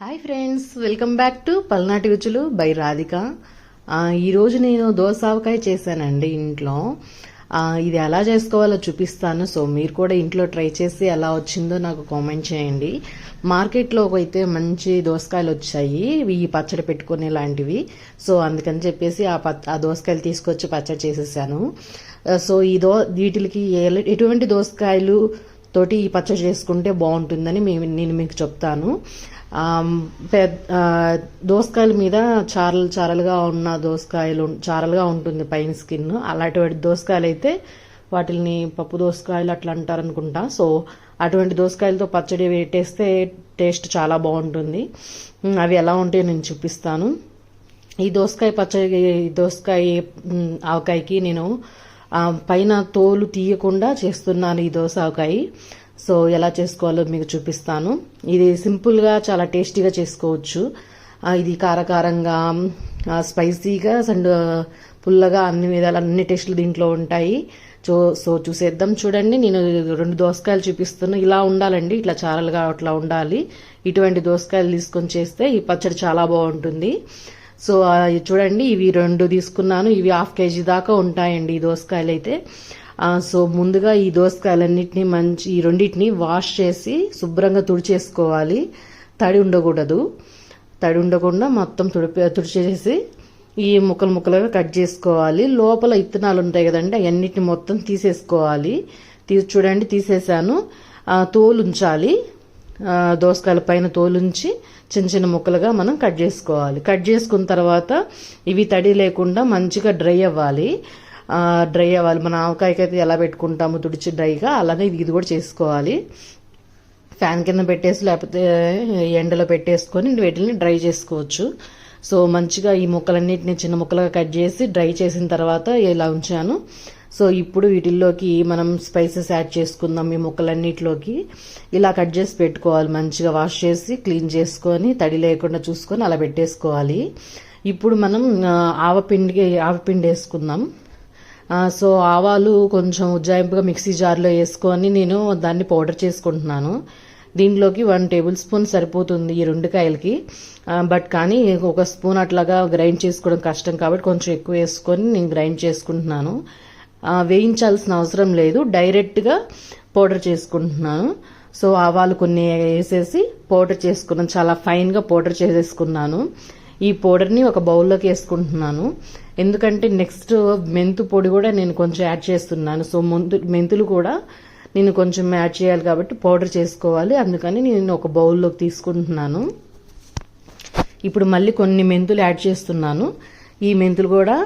Hi friends welcome back to Palnati Ruchulu bye Radhika ఈరోజు నేను దోసావకాయ చేశానండి ఇంట్లో. ఇది ఎలా చేసుకోవాలో చూపిస్తాను. సో మీరు కూడా ఇంట్లో ట్రై చేసి ఎలా వచ్చిందో నాకు కామెంట్ చేయండి. మార్కెట్లో అయితే మంచి దోసకాయలు వచ్చాయి. ఈ పచ్చడి పెట్టుకునే లాంటివి. సో అందుకని చెప్పేసి ఆ పచ్చ ఆ దోసకాయలు తీసుకొచ్చి పచ్చడి చేసేసాను. సో ఈ దో వీటికి ఎటువంటి దోసకాయలు తోటి ఈ పచ్చడి చేసుకుంటే బాగుంటుందని మేము నేను మీకు చెప్తాను. దోసకాయల మీద చారలు చారలుగా ఉన్న దోసకాయలు చారలుగా ఉంటుంది పైన స్కిన్. అలాంటి దోసకాయలు అయితే వాటిని పప్పు దోసకాయలు అట్లా అంటారు అనుకుంటా సో అటువంటి దోసకాయలతో పచ్చడి వేటేస్తే టేస్ట్ చాలా బాగుంటుంది. అవి ఎలా ఉంటాయో నేను చూపిస్తాను. ఈ దోసకాయ పచ్చడి దోసకాయ ఆవకాయకి నేను పైన తోలు తీయకుండా చేస్తున్నాను ఈ దోస ఆవకాయ. సో ఎలా చేసుకోవాలో మీకు చూపిస్తాను. ఇది సింపుల్గా చాలా టేస్టీగా చేసుకోవచ్చు. ఇది కారకారంగా స్పైసీగా అండ్ పుల్లగా అన్ని విధాలు అన్ని టేస్టులు దీంట్లో ఉంటాయి. సో సో చూసేద్దాం చూడండి. నేను రెండు దోసకాయలు చూపిస్తున్నా. ఇలా ఉండాలండి. ఇట్లా చారలుగా అట్లా ఉండాలి. ఇటువంటి దోసకాయలు తీసుకొని చేస్తే ఈ పచ్చడి చాలా బాగుంటుంది. సో చూడండి. ఇవి రెండు తీసుకున్నాను. ఇవి హాఫ్ కేజీ దాకా ఉంటాయండి ఈ దోసకాయలు అయితే సో ముందుగా ఈ దోసకాయలన్నింటిని మంచి ఈ రెండింటిని వాష్ చేసి శుభ్రంగా తుడిచేసుకోవాలి. తడి ఉండకూడదు. తడి ఉండకుండా మొత్తం తుడిపి తుడిచేసి ఈ ముక్కలు ముక్కలుగా కట్ చేసుకోవాలి. లోపల ఇత్తనాలు ఉంటాయి కదండి అవన్నిటిని మొత్తం తీసేసుకోవాలి. తీ చూడండి తీసేసాను. తోలుంచాలి. తోలు ఉంచాలి దోసకాయల పైన తోలుంచి చిన్న చిన్న ముక్కలుగా మనం కట్ చేసుకోవాలి. కట్ చేసుకున్న తర్వాత ఇవి తడి లేకుండా మంచిగా డ్రై అవ్వాలి. డ్రై అవ్వాలి. మన ఆవకాయకి అయితే ఎలా పెట్టుకుంటాము తుడిచి డ్రైగా అలానే ఇది కూడా చేసుకోవాలి. ఫ్యాన్ కింద పెట్టేసి లేకపోతే ఎండలో పెట్టేసుకొని వీటిని డ్రై చేసుకోవచ్చు. సో మంచిగా ఈ ముక్కలన్నిటిని చిన్న ముక్కలుగా కట్ చేసి డ్రై చేసిన తర్వాత ఇలా ఉంచాను. సో ఇప్పుడు వీటిల్లోకి మనం స్పైసెస్ యాడ్ చేసుకుందాం ఈ ముక్కలన్నిటిలోకి. ఇలా కట్ చేసి పెట్టుకోవాలి. మంచిగా వాష్ చేసి క్లీన్ చేసుకొని తడి లేకుండా చూసుకొని అలా పెట్టేసుకోవాలి. ఇప్పుడు మనం ఆవపిండికి ఆవపిండి వేసుకుందాం. సో ఆవాలు కొంచెం ఉజ్జాయింపుగా మిక్సీ జార్లో వేసుకొని నేను దాన్ని పౌడర్ చేసుకుంటున్నాను. దీంట్లోకి వన్ టేబుల్ స్పూన్ సరిపోతుంది ఈ రెండు కాయలకి. బట్ కానీ ఒక స్పూన్ అట్లాగా గ్రైండ్ చేసుకోవడం కష్టం కాబట్టి కొంచెం ఎక్కువ వేసుకొని నేను గ్రైండ్ చేసుకుంటున్నాను. వేయించాల్సిన అవసరం లేదు. డైరెక్ట్గా పౌడర్ చేసుకుంటున్నాను. సో ఆవాలు కొన్ని వేసేసి పౌడర్ చేసుకున్నాను. చాలా ఫైన్గా పౌడర్ చేసేసుకున్నాను. ఈ పౌడర్ని ఒక బౌల్లోకి వేసుకుంటున్నాను. ఎందుకంటే నెక్స్ట్ మెంతు పొడి కూడా నేను కొంచెం యాడ్ చేస్తున్నాను. సో మెంతు మెంతులు కూడా నేను కొంచెం యాడ్ చేయాలి కాబట్టి పౌడర్ చేసుకోవాలి. అందుకని నేను ఒక బౌల్లోకి తీసుకుంటున్నాను. ఇప్పుడు మళ్ళీ కొన్ని మెంతులు యాడ్ చేస్తున్నాను. ఈ మెంతులు కూడా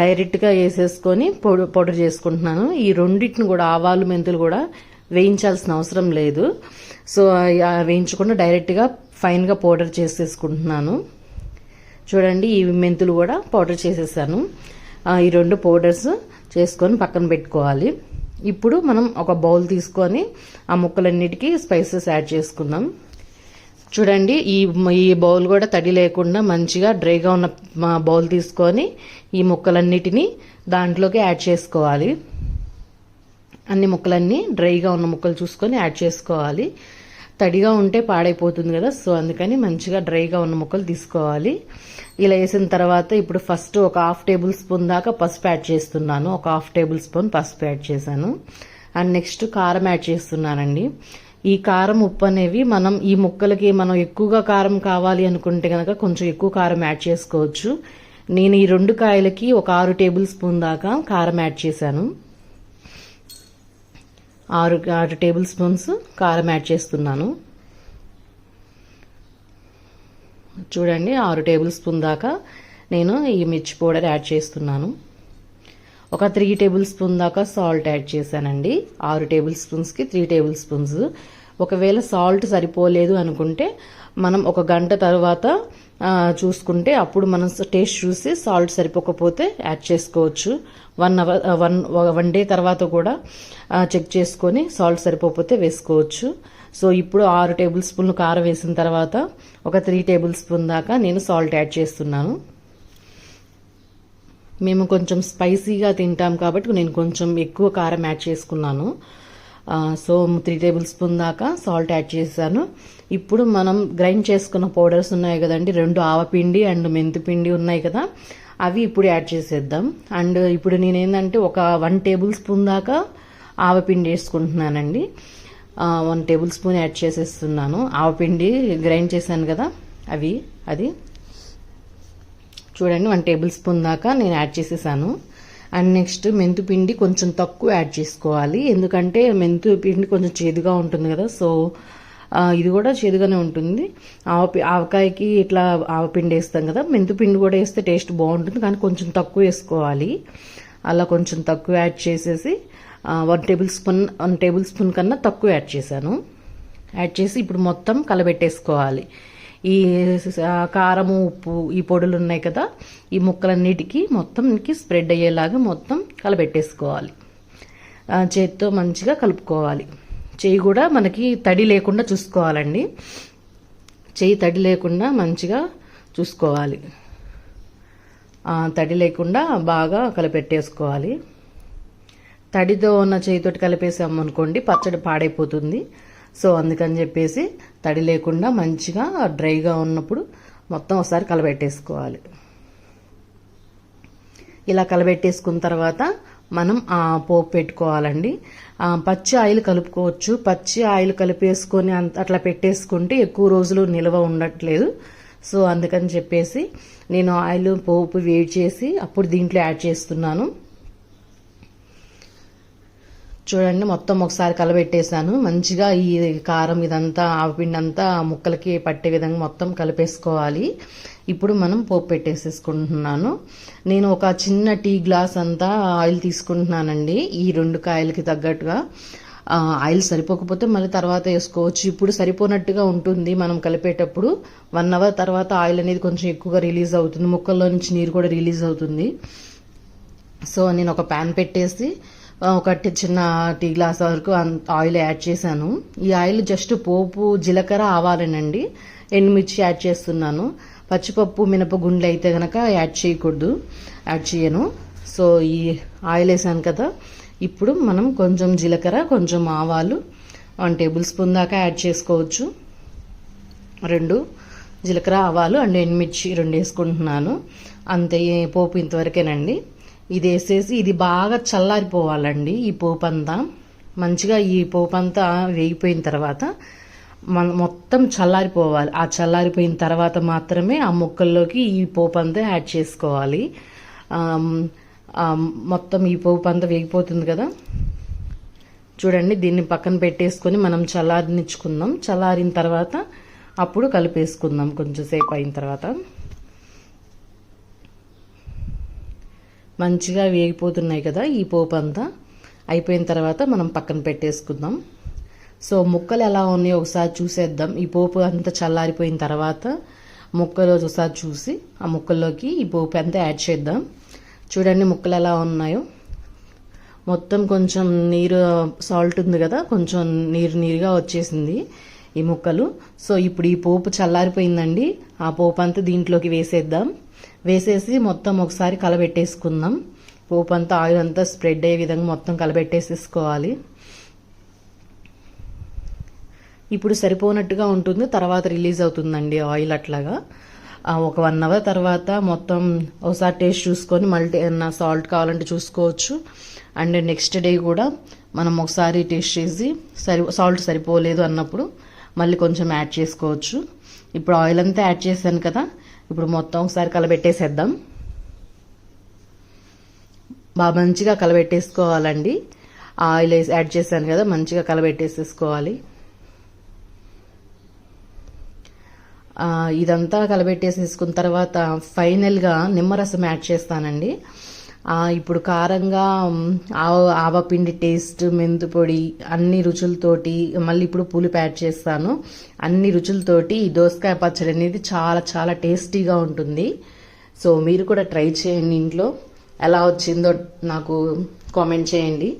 డైరెక్ట్గా వేసేసుకొని పౌడర్ చేసుకుంటున్నాను. ఈ రెండింటిని కూడా ఆవాలు మెంతులు కూడా వేయించాల్సిన అవసరం లేదు. సో వేయించకుండా డైరెక్ట్గా ఫైన్గా పౌడర్ చేసేసుకుంటున్నాను. చూడండి ఈ మెంతులు కూడా పౌడర్ చేసేసాను. ఈ రెండు పౌడర్స్ చేసుకొని పక్కన పెట్టుకోవాలి. ఇప్పుడు మనం ఒక బౌల్ తీసుకొని ఆ ముక్కలన్నిటికీ స్పైసెస్ యాడ్ చేసుకుందాం. చూడండి ఈ ఈ బౌల్ కూడా తడి లేకుండా మంచిగా డ్రైగా ఉన్న బౌల్ తీసుకొని ఈ ముక్కలన్నిటినీ దాంట్లోకి యాడ్ చేసుకోవాలి. అన్ని ముక్కలన్నీ డ్రైగా ఉన్న ముక్కలు చూసుకొని యాడ్ చేసుకోవాలి. తడిగా ఉంటే పాడైపోతుంది కదా. సో అందుకని మంచిగా డ్రైగా ఉన్న ముక్కలు తీసుకోవాలి. ఇలా వేసిన తర్వాత ఇప్పుడు ఫస్ట్ ఒక హాఫ్ టేబుల్ స్పూన్ దాకా పసుపు యాడ్ చేస్తున్నాను. ఒక హాఫ్ టేబుల్ స్పూన్ పసుపు యాడ్ చేశాను. అండ్ నెక్స్ట్ కారం యాడ్ చేస్తున్నానండి. ఈ కారం ఉప్పు అనేవి మనం ఈ ముక్కలకి మనం ఎక్కువగా కారం కావాలి అనుకుంటే కనుక కొంచెం ఎక్కువ కారం యాడ్ చేసుకోవచ్చు. నేను ఈ రెండు కాయలకి ఒక ఆరు టేబుల్ స్పూన్ దాకా కారం యాడ్ చేశాను. ఆరు ఆరు టేబుల్ స్పూన్స్ కారం యాడ్ చేస్తున్నాను. చూడండి ఆరు టేబుల్ స్పూన్ దాకా నేను ఈ మిర్చి పౌడర్ యాడ్ చేస్తున్నాను. ఒక త్రీ టేబుల్ స్పూన్ దాకా సాల్ట్ యాడ్ చేశానండి. ఆరు టేబుల్ స్పూన్స్కి త్రీ టేబుల్ స్పూన్స్. ఒకవేళ సాల్ట్ సరిపోలేదు అనుకుంటే మనం ఒక గంట తర్వాత చూసుకుంటే అప్పుడు మనం టేస్ట్ చూసి సాల్ట్ సరిపోకపోతే యాడ్ చేసుకోవచ్చు. One hour one one day తర్వాత కూడా చెక్ చేసుకొని సాల్ట్ సరిపోకపోతే వేసుకోవచ్చు. సో ఇప్పుడు ఆరు టేబుల్ స్పూన్లు కారం వేసిన తర్వాత ఒక త్రీ టేబుల్ స్పూన్ దాకా నేను సాల్ట్ యాడ్ చేస్తున్నాను. మేము కొంచెం స్పైసీగా తింటాం కాబట్టి నేను కొంచెం ఎక్కువ కారం యాడ్ చేసుకున్నాను. సో త్రీ టేబుల్ స్పూన్ దాకా సాల్ట్ యాడ్ చేశాను. ఇప్పుడు మనం గ్రైండ్ చేసుకున్న పౌడర్స్ ఉన్నాయి కదండి రెండు ఆవపిండి అండ్ మెంతిపిండి ఉన్నాయి కదా అవి ఇప్పుడు యాడ్ చేసేద్దాం. అండ్ ఇప్పుడు నేను ఏంటంటే ఒక వన్ టేబుల్ స్పూన్ దాకా ఆవపిండి వేసుకుంటున్నానండి. వన్ టేబుల్ స్పూన్ యాడ్ చేసేస్తున్నాను. ఆవపిండి గ్రైండ్ చేశాను కదా అవి అది. చూడండి వన్ టేబుల్ స్పూన్ దాకా నేను యాడ్ చేసేసాను. అండ్ నెక్స్ట్ మెంతు పిండి కొంచెం తక్కువ యాడ్ చేసుకోవాలి. ఎందుకంటే మెంతు పిండి కొంచెం చేదుగా ఉంటుంది కదా. సో ఇది కూడా చేదుగానే ఉంటుంది. ఆవ ఆవకాయకి ఇట్లా ఆవపిండి వేస్తాం కదా. మెంతు పిండి కూడా వేస్తే టేస్ట్ బాగుంటుంది. కానీ కొంచెం తక్కువ వేసుకోవాలి. అలా కొంచెం తక్కువ యాడ్ చేసేసి one tablespoon one tablespoon కన్నా తక్కువ యాడ్ చేశాను. యాడ్ చేసి ఇప్పుడు మొత్తం కలబెట్టేసుకోవాలి. ఈ కారము ఉప్పు ఈ పొడులు ఉన్నాయి కదా ఈ ముక్కలన్నిటికీ మొత్తంకి స్ప్రెడ్ అయ్యేలాగా మొత్తం కలబెట్టేసుకోవాలి. చేతితో మంచిగా కలుపుకోవాలి. చేయి కూడా మనకి తడి లేకుండా చూసుకోవాలండి. చెయ్యి తడి లేకుండా మంచిగా చూసుకోవాలి. తడి లేకుండా బాగా కలిపెట్టేసుకోవాలి. తడితో ఉన్న చేయితోటి కలిపేసాము అనుకోండి పచ్చడి పాడైపోతుంది. సో అందుకని చెప్పేసి తడి లేకుండా మంచిగా డ్రైగా ఉన్నప్పుడు మొత్తం ఒకసారి కలబెట్టేసుకోవాలి. ఇలా కలబెట్టేసుకున్న తర్వాత మనం ఆ పోపు పెట్టుకోవాలండి. పచ్చి ఆయిల్ కలుపుకోవచ్చు. పచ్చి ఆయిల్ కలిపేసుకొని అంత అట్లా పెట్టేసుకుంటే ఎక్కువ రోజులు నిల్వ ఉండట్లేదు. సో అందుకని చెప్పేసి నేను ఆయిల్ పోపు వేడి చేసి అప్పుడు దీంట్లో యాడ్ చేస్తున్నాను. చూడండి మొత్తం ఒకసారి కలబెట్టేసాను మంచిగా ఈ కారం ఇదంతా ఆవపిండి అంతా ముక్కలకి పట్టే విధంగా మొత్తం కలిపేసుకోవాలి. ఇప్పుడు మనం పోపు పెట్టేసేసుకుంటున్నాను. నేను ఒక చిన్న టీ గ్లాస్ అంతా ఆయిల్ తీసుకుంటున్నానండి. ఈ రెండు కాయలకి తగ్గట్టుగా ఆయిల్ సరిపోకపోతే మళ్ళీ తర్వాత వేసుకోవచ్చు. ఇప్పుడు సరిపోనట్టుగా ఉంటుంది మనం కలిపేటప్పుడు. వన్ అవర్ తర్వాత ఆయిల్ అనేది కొంచెం ఎక్కువగా రిలీజ్ అవుతుంది. ముక్కల్లో నుంచి నీరు కూడా రిలీజ్ అవుతుంది. సో నేను ఒక ప్యాన్ పెట్టేసి ఒకటి ఒక చిన్న టీ గ్లాస్ వరకు ఆయిల్ యాడ్ చేశాను. ఈ ఆయిల్ జస్ట్ పోపు జీలకర్ర ఆవాలేనండి. ఎండుమిర్చి యాడ్ చేస్తున్నాను. పచ్చిపప్పు మినపగుండ్లు అయితే కనుక యాడ్ చేయకూడదు. యాడ్ చేయను. సో ఈ ఆయిల్ వేసాను కదా. ఇప్పుడు మనం కొంచెం జీలకర్ర కొంచెం ఆవాలు వన్ టేబుల్ స్పూన్ దాకా యాడ్ చేసుకోవచ్చు. రెండు జీలకర్ర ఆవాలు అండ్ ఎండుమిర్చి రెండు వేసుకుంటున్నాను. అంతే పోపు ఇంతవరకేనండి. ఇది వేసేసి ఇది బాగా చల్లారిపోవాలండి ఈ పోపు అంతా మంచిగా ఈ పోపు అంతా వేగిపోయిన తర్వాత మన మొత్తం చల్లారిపోవాలి. ఆ చల్లారిపోయిన తర్వాత మాత్రమే ఆ ముక్కల్లోకి ఈ పోపు అంతా యాడ్ చేసుకోవాలి. మొత్తం ఈ పోపు అంతా వేగిపోతుంది కదా. చూడండి దీన్ని పక్కన పెట్టేసుకొని మనం చల్లారినిచ్చుకుందాం. చల్లారిన తర్వాత అప్పుడు కలిపేసుకుందాం కొంచెం సేపు అయిన తర్వాత. మంచిగా వేగిపోతున్నాయి కదా ఈ పోపు అంతా అయిపోయిన తర్వాత మనం పక్కన పెట్టేసుకుందాం. సో ముక్కలు ఎలా ఉన్నాయో ఒకసారి చూసేద్దాం. ఈ పోపు అంతా చల్లారిపోయిన తర్వాత ముక్కలు ఒకసారి చూసి ఆ ముక్కల్లోకి ఈ పోపు అంతా యాడ్ చేద్దాం. చూడండి ముక్కలు ఎలా ఉన్నాయో. మొత్తం కొంచెం నీరు సాల్ట్ ఉంది కదా కొంచెం నీరు నీరుగా వచ్చేసింది ఈ ముక్కలు. సో ఇప్పుడు ఈ పోపు చల్లారిపోయిందండి. ఆ పోపు అంతా దీంట్లోకి వేసేద్దాం. వేసేసి మొత్తం ఒకసారి కలబెట్టేసుకుందాం. పోపు అంతా ఆయిల్ అంతా స్ప్రెడ్ అయ్యే విధంగా మొత్తం కలబెట్టేసేసుకోవాలి. ఇప్పుడు సరిపోనట్టుగా ఉంటుంది తర్వాత రిలీజ్ అవుతుందండి ఆయిల్ అట్లాగా. ఒక వన్ అవర్ తర్వాత మొత్తం ఒకసారి టేస్ట్ చూసుకొని మళ్ళీ ఏమన్నా సాల్ట్ కావాలంటే చూసుకోవచ్చు. అండ్ నెక్స్ట్ డే కూడా మనం ఒకసారి టేస్ట్ చేసి సరి సాల్ట్ సరిపోలేదు అన్నప్పుడు మళ్ళీ కొంచెం యాడ్ చేసుకోవచ్చు. ఇప్పుడు ఆయిల్ అంతా యాడ్ చేశాను కదా ఇప్పుడు మొత్తం ఒకసారి కలబెట్టేసేద్దాం. బాగా మంచిగా కలబెట్టేసుకోవాలండి. ఆయిల్ వేసి యాడ్ చేశాను కదా మంచిగా కలబెట్టేసేసుకోవాలి. ఇదంతా కలబెట్టేసేసుకున్న తర్వాత ఫైనల్గా నిమ్మరసం యాడ్ చేస్తానండి. ఇప్పుడు కారంగా ఆవ ఆవపిండి టేస్ట్ మెంతు పొడి అన్ని రుచులతోటి మళ్ళీ ఇప్పుడు పులుపు యాడ్ చేస్తాను. అన్ని రుచులతోటి ఈ దోసకాయ పచ్చడి అనేది చాలా చాలా టేస్టీగా ఉంటుంది. సో మీరు కూడా ట్రై చేయండి ఇంట్లో. ఎలా వచ్చిందో నాకు కామెంట్ చేయండి.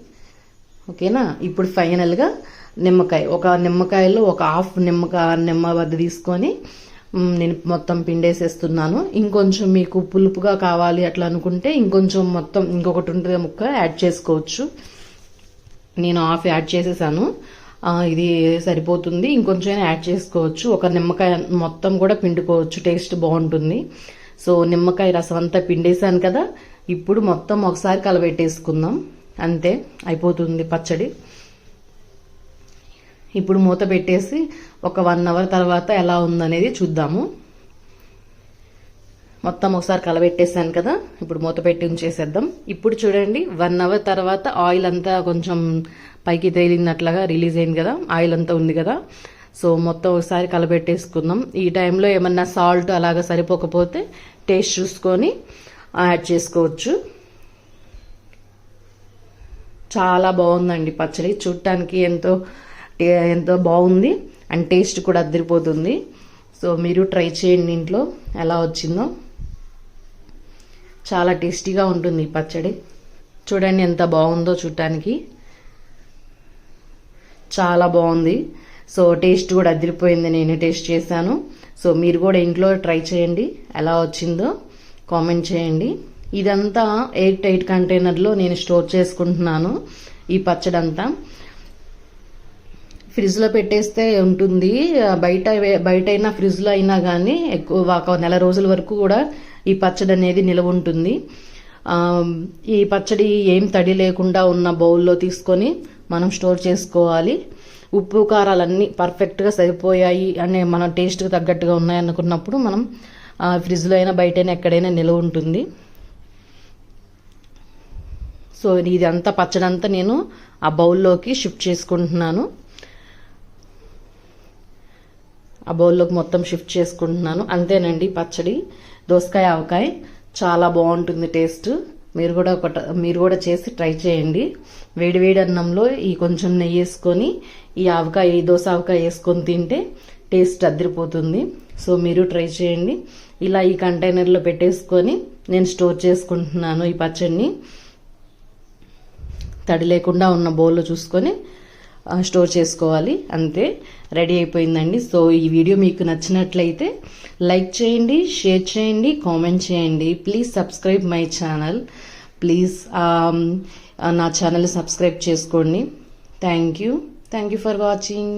ఓకేనా? ఇప్పుడు ఫైనల్గా నిమ్మకాయ. ఒక నిమ్మకాయలో ఒక హాఫ్ నిమ్మకాయ నిమ్మ వద్ద తీసుకొని నేను మొత్తం పిండేసేస్తున్నాను. ఇంకొంచెం మీకు పులుపుగా కావాలి అట్లా అనుకుంటే ఇంకొంచెం మొత్తం ఇంకొకటి ఉంటుంది ముక్క యాడ్ చేసుకోవచ్చు. నేను హాఫ్ యాడ్ చేసేసాను. ఇది సరిపోతుంది. ఇంకొంచెం యాడ్ చేసుకోవచ్చు. ఒక నిమ్మకాయ మొత్తం కూడా పిండుకోవచ్చు. టేస్ట్ బాగుంటుంది. సో నిమ్మకాయ రసం అంతా పిండేశాను కదా. ఇప్పుడు మొత్తం ఒకసారి కలబెట్టేసుకుందాం. అంతే అయిపోతుంది పచ్చడి. ఇప్పుడు మూత పెట్టేసి ఒక వన్ అవర్ తర్వాత ఎలా ఉందనేది చూద్దాము. మొత్తం ఒకసారి కలబెట్టేసాను కదా ఇప్పుడు మూత పెట్టి ఉంచేసేద్దాం. ఇప్పుడు చూడండి వన్ అవర్ తర్వాత ఆయిల్ అంతా కొంచెం పైకి తేలినట్లుగా రిలీజ్ అయింది కదా ఆయిల్ అంతా ఉంది కదా. సో మొత్తం ఒకసారి కలబెట్టేసుకుందాం. ఈ టైంలో ఏమన్నా సాల్ట్ అలాగా సరిపోకపోతే టేస్ట్ చూసుకొని యాడ్ చేసుకోవచ్చు. చాలా బాగుందండి పచ్చడి. చూడటానికి ఎంతో ఎంతో బాగుంది అండ్ టేస్ట్ కూడా అద్దరిపోతుంది సో మీరు ట్రై చేయండి ఇంట్లో ఎలా వచ్చిందో. చాలా టేస్టీగా ఉంటుంది ఈ పచ్చడి. చూడండి ఎంత బాగుందో చూడటానికి. చాలా బాగుంది. సో టేస్ట్ కూడా అదిరిపోయింది నేను టేస్ట్ చేశాను. సో మీరు కూడా ఇంట్లో ట్రై చేయండి ఎలా వచ్చిందో. కామెంట్ చేయండి. ఇదంతా ఎయిట్ ఎయిట్ కంటైనర్లో నేను స్టోర్ చేసుకుంటున్నాను ఈ పచ్చడి అంతా ఫ్రిడ్జ్లో పెట్టేస్తే ఉంటుంది. బయట బయట అయినా ఫ్రిడ్జ్లో అయినా కానీ ఎక్కువ ఒక నెల రోజుల వరకు కూడా ఈ పచ్చడి అనేది నిలవ ఉంటుంది. ఈ పచ్చడి ఏం తడి లేకుండా ఉన్న బౌల్లో తీసుకొని మనం స్టోర్ చేసుకోవాలి. ఉప్పు కారాలన్నీ పర్ఫెక్ట్గా సరిపోయాయి అనే మన టేస్ట్కి తగ్గట్టుగా ఉన్నాయి అనుకున్నప్పుడు మనం ఫ్రిడ్జ్లో అయినా బయటైనా ఎక్కడైనా నిలవ ఉంటుంది. సో ఇది అంతా పచ్చడంతా నేను ఆ బౌల్లోకి షిఫ్ట్ చేసుకుంటున్నాను. ఆ బౌల్లోకి మొత్తం షిఫ్ట్ చేసుకుంటున్నాను. అంతేనండి పచ్చడి దోసకాయ ఆవకాయ చాలా బాగుంటుంది టేస్ట్. మీరు కూడా ఒక మీరు కూడా చేసి ట్రై చేయండి. వేడివేడి అన్నంలో ఈ కొంచెం నెయ్యి వేసుకొని ఈ ఆవకాయ ఈ దోస ఆవకాయ వేసుకొని తింటే టేస్ట్ అదిరిపోతుంది. సో మీరు ట్రై చేయండి. ఇలా ఈ కంటైనర్లో పెట్టేసుకొని నేను స్టోర్ చేసుకుంటున్నాను ఈ పచ్చడిని. తడి లేకుండా ఉన్న బౌల్లో చూసుకొని స్టోర్ చేసుకోవాలి. అంతే. రెడీ అయిపోయిందండి. సో ఈ వీడియో మీకు నచ్చినట్లయితే లైక్ చేయండి షేర్ చేయండి కామెంట్ చేయండి. Please subscribe my channel. Please నా ఛానల్ సబ్స్క్రైబ్ చేసుకోండి. Thank you. Thank you for watching.